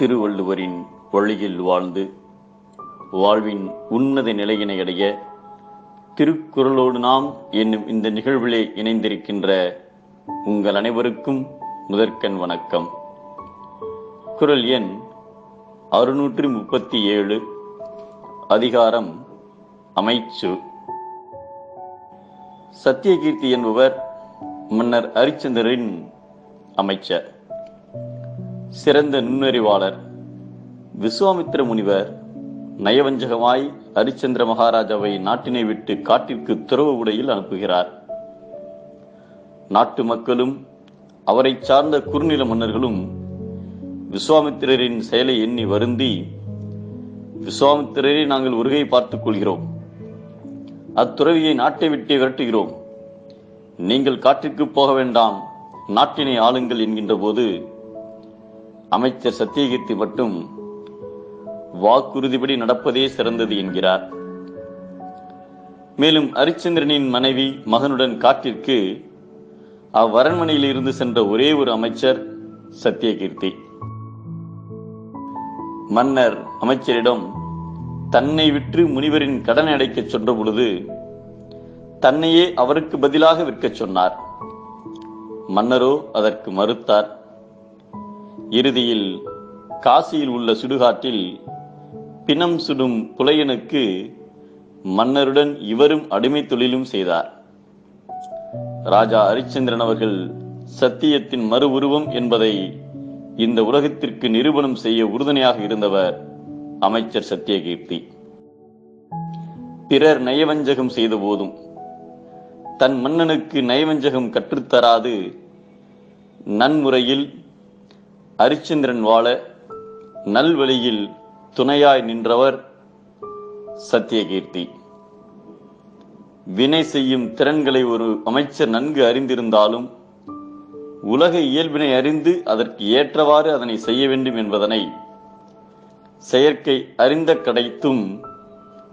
திருவள்ளுவரின் வழியில் வாழ்ந்து வாழ்வின் உன்னத நிலையினை அடைய திருக்குறளோடு நாம் என்னும் இந்த நிகழ்விலே இணைந்திருக்கின்ற உங்கள் அனைவருக்கும் முதற்கண் வணக்கம். குரல் எண் அறுநூற்றி முப்பத்தி ஏழு அதிகாரம் அமைச்சு. சத்தியகீர்த்தி என்பவர் மன்னர் ஹரிச்சந்திரரின் அமைச்சர். சிறந்த நுண்ணறிவாளர் விஸ்வாமித்திர முனிவர் நயவஞ்சகமாய் ஹரிச்சந்திர மகாராஜாவை நாட்டினை விட்டு காட்டிற்கு துறவு உடையில் அனுப்புகிறார். நாட்டு மக்களும் அவரை சார்ந்த குறுநில மன்னர்களும் விஸ்வாமித்திரரின் செயலை எண்ணி வருந்தி விஸ்வாமித்திரரை நாங்கள் உருகை பார்த்துக் கொள்கிறோம். அத்துறவியை நாட்டை விட்டே விரட்டுகிறோம். நீங்கள் காட்டிற்கு போக வேண்டாம். நாட்டினை ஆளுங்கள் என்கின்ற போது அமைச்சர் சத்தியகீர்த்தி மட்டும் வாக்குறுதிப்படி நடப்பதே சிறந்தது என்கிறார். மேலும் ஹரிச்சந்திரனின் மனைவி மகனுடன் காட்டிற்கு அவ்வரண்மனையில் இருந்து சென்ற ஒரே ஒரு அமைச்சர் சத்தியகீர்த்தி. மன்னர் அமைச்சரிடம் தன்னை விற்று முனிவரின் கடனை அடைக்கச் சென்ற பொழுது தன்னையே அவருக்கு பதிலாக விற்கச் சொன்னார். மன்னரோ அதற்கு மறுத்தார். இறுதியில் காசியில் உள்ள சுடுகாட்டில் பிணம் சுடும் புலையனுக்கு மன்னருடன் இவரும் அடிமை தொழிலும் செய்தார். ராஜா ஹரிச்சந்திரன் அவர்கள் சத்தியத்தின் மறு உருவம் என்பதை இந்த உலகத்திற்கு நிரூபணம் செய்ய உறுதுணையாக இருந்தவர் அமைச்சர் சத்தியகீர்த்தி. பிறர் நயவஞ்சகம் செய்த போதும் தன் மன்னனுக்கு நயவஞ்சகம் கற்றுத்தராது நன்முறையில் அரிச்சந்திரன் வாழ நல்வழியில் துணையாய் நின்றவர் சத்தியகீர்த்தி. வினை செய்யும் திறன்களை ஒரு அமைச்சர் நன்கு அறிந்திருந்தாலும் உலக இயல்பினை அறிந்து அதற்கு ஏற்றவாறு அதனை செய்ய வேண்டும் என்பதனை செயற்கை அறிந்த கடைத்தும்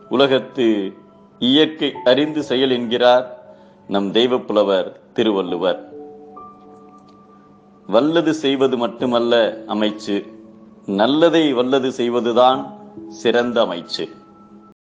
உலகத்து இயற்கை அறிந்து செயல் என்கிறார் நம் தெய்வப் புலவர் திருவள்ளுவர். வல்லது செய்வது மட்டுமல்ல அமைச்சு நல்லதை வல்லது செய்வதுதான் சிறந்த அமைச்சு.